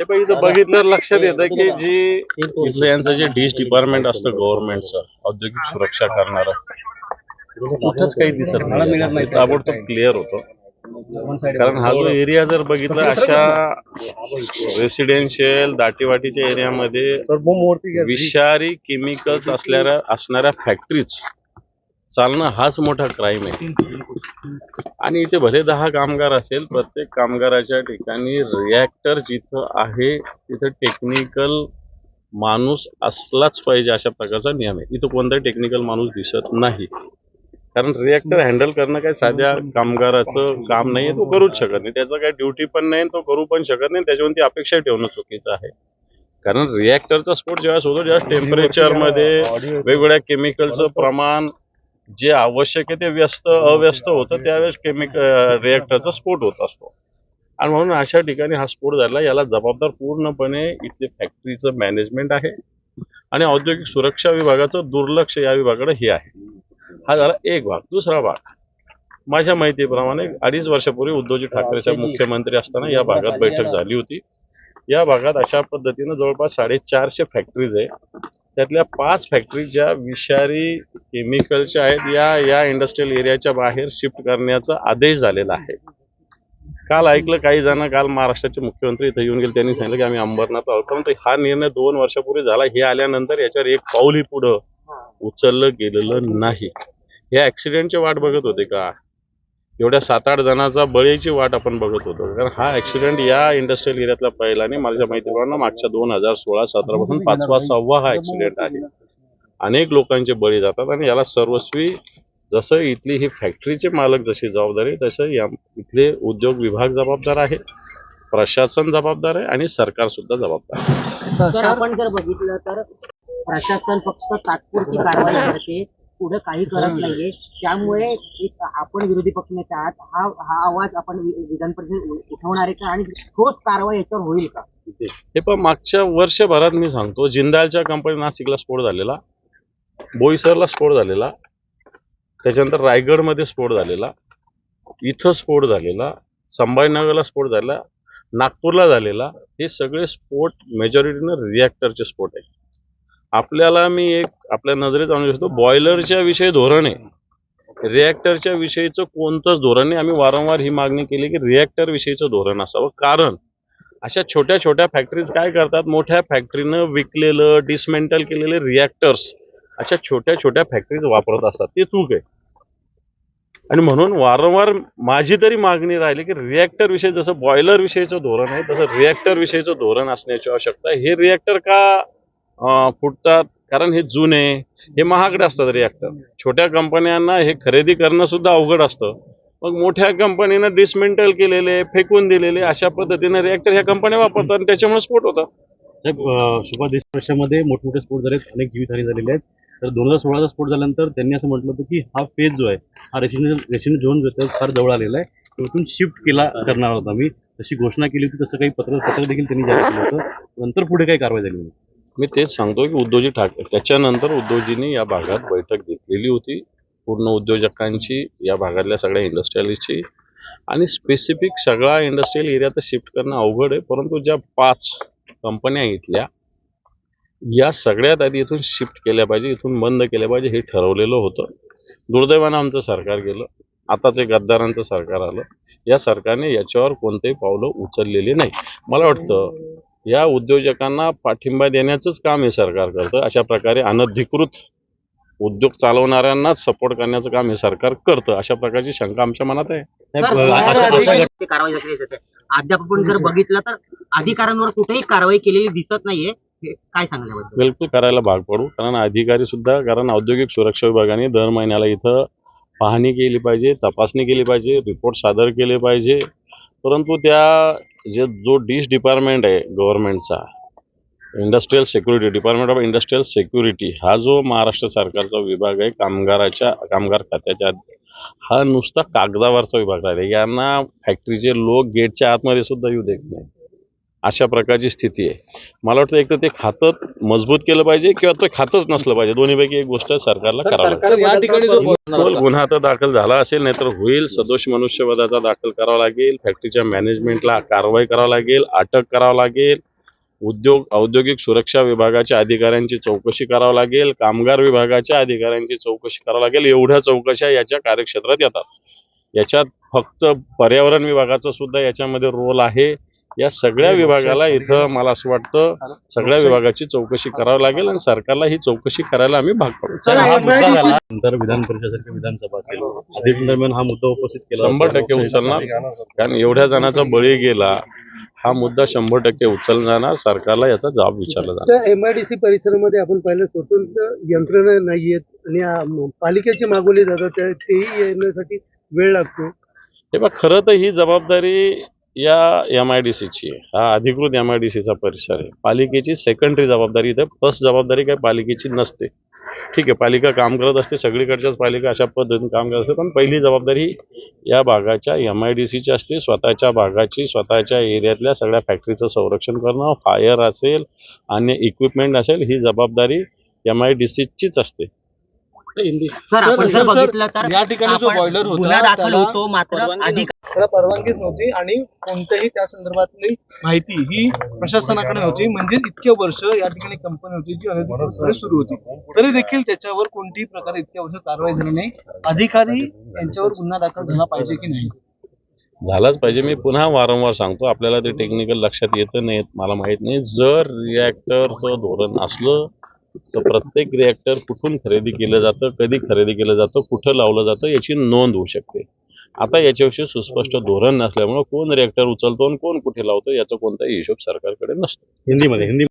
हे पण इथं बघितलं लक्षात येतं की जी इथलं यांचं जे डिश डिपार्टमेंट असतं गव्हर्नमेंटचं औद्योगिक सुरक्षा करणारं कुठंच काही दिसत नाही. ताबडतोब क्लिअर होतं. कारण हा जो एरिया जर बघितला अशा रेसिडेन्शियल दाटीवाटीच्या एरियामध्ये विषारी केमिकल्स असणाऱ्या असणाऱ्या फॅक्टरीज चालणं हाच मोठा क्राईम आहे. आणि इथे भले दहा कामगार असेल प्रत्येक कामगाराच्या ठिकाणी रिॲक्टर जिथं आहे तिथं टेक्निकल माणूस असलाच पाहिजे अशा प्रकारचा नियम आहे. इथं कोणताही टेक्निकल माणूस दिसत नाही. कारण रिॲक्टर हँडल करणं काही साध्या कामगाराचं काम नाही तो करूच शकत नाही. त्याचं काही ड्युटी पण नाही तो करू पण शकत नाही त्याच्यावरती अपेक्षा ठेवणं चुकीचं आहे. कारण रिॲक्टरचा स्फोट जेव्हा होतो जेव्हा टेम्परेचरमध्ये वेगवेगळ्या केमिकलचं प्रमाण जे आवश्यक आहे ते व्यस्त अव्यस्त होतं त्यावेळेस केमिकल रिॲक्टरचा स्फोट होत असतो. आणि म्हणून अशा ठिकाणी हा स्फोट झाला याला जबाबदार पूर्णपणे इथले फॅक्टरीचं मॅनेजमेंट आहे. आणि औद्योगिक सुरक्षा विभागाचं दुर्लक्ष या विभागाकडे हे आहे. हा झाला एक भाग. दुसरा भाग. माझ्या माहितीप्रमाणे अडीच वर्षापूर्वी उद्धवजी ठाकरेच्या मुख्यमंत्री असताना या भागात बैठक झाली होती. या भागात अशा पद्धतीनं जवळपास साडेचारशे फॅक्टरीज आहे. त्यातल्या पाच फॅक्टरी ज्या विषारी केमिकलच्या आहेत या या इंडस्ट्रियल एरियाच्या बाहेर शिफ्ट करण्याचा आदेश झालेला आहे. काल ऐकलं काही जण काल महाराष्ट्राचे मुख्यमंत्री इथं येऊन गेले त्यांनी सांगितलं की आम्ही अंबरनाथ आहोत. परंतु हा निर्णय दोन वर्षापूर्वी झाला. हे आल्यानंतर याच्यावर एक पाऊलही पुढं उचललं गेलेलं नाही. या ऍक्सिडेंटची वाट बघत होते का? एवढ्या सात आठ जणांचा बळीची वाट आपण बघत होतो. कारण हा ऍक्सिडेंट या इंडस्ट्रियल एरियातला पहिला नाही माझ्या माहितीप्रमाणे मागच्या दोन हजार सोळा सतरा पासून पाचवा सहावा हा ऍक्सिडेंट आहे. अनेक लोकांचे बळी जातात आणि याला सर्वस्वी जसं इथली ही फॅक्टरीचे मालक जशी जबाबदारी तसं या इथले उद्योग विभाग जबाबदार आहे प्रशासन जबाबदार आहे आणि सरकार सुद्धा जबाबदार आहे. आपण जर बघितलं तर प्रशासन फक्त तात्पुरती कारवाई करते पुढे काही करत नाहीये. त्यामुळे एक आपण विरोधी पक्षनेते आहात हा हा आवाज आपण वि- विधान परिषद उठवणार आहे का? आणि ठोस कारवाई याच्यावर होईल का? हे पण मागच्या वर्षभरात मी सांगतो जिंदालच्या कंपनी नाशिकला स्फोट झालेला बोईसरला स्फोट झालेला त्याच्यानंतर रायगडमध्ये स्फोट झालेला इथं स्फोट झालेला संभाजीनगरला स्फोट झाला नागपूरला झालेला हे सगळे स्फोट मेजॉरिटीनं रिॲक्टरचे स्फोट आहे आपल्याला मी एक आपल्या नजरेत आणू शकतो बॉयलरच्या विषयी धोरण आहे. रिॲक्टरच्या विषयीचं कोणतंच धोरण नाही. आम्ही वारंवार ही मागणी केली की रिॲक्टर विषयीचं धोरण असावं. कारण अशा छोट्या छोट्या फॅक्टरीज काय करतात? मोठ्या फॅक्टरीनं विकलेलं डिसमेंटल केलेले रिॲक्टर्स अशा छोट्या छोट्या फॅक्टरीज वापरत असतात. ते चूक आहे. आणि म्हणून वारंवार माझी तरी मागणी राहिली की रिॲक्टर विषयी जसं बॉयलर विषयीचं धोरण आहे तसं रिॲक्टर विषयीचं धोरण असण्याची आवश्यकता हे रिॲक्टर का फुटतात. कारण हे जुने हे महागडे असतात रिॲक्टर छोट्या कंपन्यांना हे खरेदी करणं सुद्धा अवघड असतं. मग मोठ्या कंपनीनं डिसमेंटल केलेले फेकून दिलेले अशा पद्धतीने रिॲक्टर ह्या कंपन्या वापरतात आणि त्याच्यामुळे स्फोट होतात. साहेब अं, सुभाष देशमुख वर्षामध्ये मोठमोठे स्फोट झाले अनेक जीवितहानी झालेले आहेत. तर दोन हजार सोळाचा स्फोट झाल्यानंतर त्यांनी असं म्हटलं होतं की हा फेज जो आहे हा रेसिडेन्शियल रेसिडेन्शियल झोन जो आहे फार जवळ आलेला आहे. तिथून शिफ्ट केला करणार होता मी तशी घोषणा केली होती तसं काही पत्र पत्र देखील त्यांनी जाहीर केलं होतं. नंतर पुढे काही कारवाई झाली नाही. मी तेच सांगतो की उद्धवजी ठाकरे त्याच्यानंतर उद्धवजींनी या भागात बैठक घेतलेली होती. पूर्ण उद्योजकांची या भागातल्या सगळ्या इंडस्ट्रियलिस्टची आणि स्पेसिफिक सगळा इंडस्ट्रियल एरिया तर शिफ्ट करणं अवघड आहे. परंतु ज्या पाच कंपन्या इथल्या या सगळ्यात आधी इथून शिफ्ट केल्या पाहिजे इथून बंद केल्या पाहिजे हे ठरवलेलं होतं. दुर्दैवानं आमचं सरकार गेलं. आताचे गद्दारांचं सरकार आलं. या सरकारने याच्यावर कोणतेही पावलं उचललेली नाही. मला वाटतं या उद्योजकांना पाठिंबा देण्याचंच काम हे सरकार करतं. अशा प्रकारे अनधिकृत उद्योग चालवणाऱ्यांनाच सपोर्ट करण्याचं काम हे सरकार करतं. अशा प्रकारची शंका आमच्या मनात आहे. अद्याप आपण जर बघितलं तर अधिकाऱ्यांवर कुठेही कारवाई केलेली दिसत नाहीये. हे काय सांगायला? बिलकुल करायला भाग पडू. कारण अधिकारी सुद्धा कारण औद्योगिक सुरक्षा विभागाने दर महिन्याला इथं पाहणी केली पाहिजे तपासणी केली पाहिजे रिपोर्ट सादर केले पाहिजे. परंतु त्या जे जो डिश डिपार्टमेंट आहे गव्हर्नमेंटचा industrial security department of industrial security हा जो महाराष्ट्र सरकारचा विभाग आहे कामगाराच्या कामगार खात्याच्या हा नुसता कागदावरचा विभाग आहे. यांना फॅक्टरीचे लोक गेटच्या आतमध्ये सुद्धा येऊ देत नाही अशा प्रकारची स्थिती आहे. मला वाटतं एक तर ते खातं मजबूत केलं पाहिजे किंवा ते खातच नसलं पाहिजे. दोन्हीपैकी एक गोष्ट सरकारला करावं या ठिकाणी गुन्हा तर दाखल झाला असेल नाहीतर होईल. सदोष मनुष्यवधाचा दाखल करावा लागेल. फॅक्टरीच्या मॅनेजमेंटला कारवाई करावं लागेल. अटक करावं लागेल. उद्योग औद्योगिक सुरक्षा विभागाच्या अधिकाऱ्यांची चौकशी करावी लागेल. कामगार विभागाच्या अधिकाऱ्यांची चौकशी करावी लागेल. एवढ्या चौकशा याच्या कार्यक्षेत्रात येतात. याच्यात फक्त पर्यावरण विभागाचा सुद्धा याच्यामध्ये रोल आहे. या सगळ्या विभागाला इथं मला असं वाटतं सगळ्या विभागाची चौकशी करावी लागेल आणि सरकारला ही चौकशी करायला आम्ही भाग पडू. हा नंतर विधान परिषदेसारखी विधानसभा असेल अधिवेशन दरम्यान हा मुद्दा उपस्थित केला शंभर. टक्के उचलणार. कारण एवढ्या जणांचा बळी गेला हा मुद्दा शंभर टक्के उचलला जाणार सरकारला याचा जबाब विचारला जाणार. एमआयडीसी परिसरामध्ये आपण पाहिलं स्वतंत्र यंत्रणा नाहीयेत आणि पालिकेची मागवली जातात त्या- तेही येण्यासाठी वेळ लागतो. हे बघ खरं तर ही जबाबदारी या एम आय डी सीची आहे. हा अधिकृत एम आय डी सीचा परिसर आहे. पालिकेची सेकंडरी जबाबदारी इथे फर्स्ट जबाबदारी काही पालिकेची नसते. ठीक आहे पालिका काम करत असते सगळीकडच्याच पालिका अशा पद्धतीने काम करत असते पण पहिली जबाबदारी या भागाच्या एम आय डी सीची असते. स्वतःच्या भागाची स्वतःच्या एरियातल्या सगळ्या फॅक्टरीचं संरक्षण करणं फायर असेल अन्य इक्विपमेंट असेल ही जबाबदारी एम आय डी सीचीच असते. सर आपण सर, जर सर, बघितलं तर या ठिकाणी जो आपण boiler होता, गुन्हा दाखल त्याला होतो मात्र अधिक त्याला परवानगीच नव्हती आणि कोणत्याही त्या संदर्भातली माहिती ही प्रशासनाकडे नव्हती. म्हणजे इतके वर्ष या ठिकाणी कंपनी होती जी अनधिकृतपणे सुरू होती. तरी देखील त्याच्यावर कोणत्याही प्रकारे इतक्या वर्ष कारवाई झाली नाही. अधिकारी यांच्यावर गुन्हा दाखल झाला पाहिजे की नाही? झालाच पाहिजे. मी पुन्हा वारंवार सांगतो आपल्याला ते टेक्निकल लक्षात येतं नाही येत मला माहीत नाही. जर रिॲक्टरचं धोरण असलं तर प्रत्येक रिॲक्टर कुठून खरेदी केलं जातं कधी खरेदी केलं जातं कुठं लावलं जातं याची नोंद होऊ शकते. आता याच्याविषयी सुस्पष्ट धोरण नसल्यामुळे कोण रिॲक्टर उचलतो आणि कोण कुठे लावतो याचा कोणताही हिशोब सरकारकडे नसतो. हिंदीमध्ये हिंदी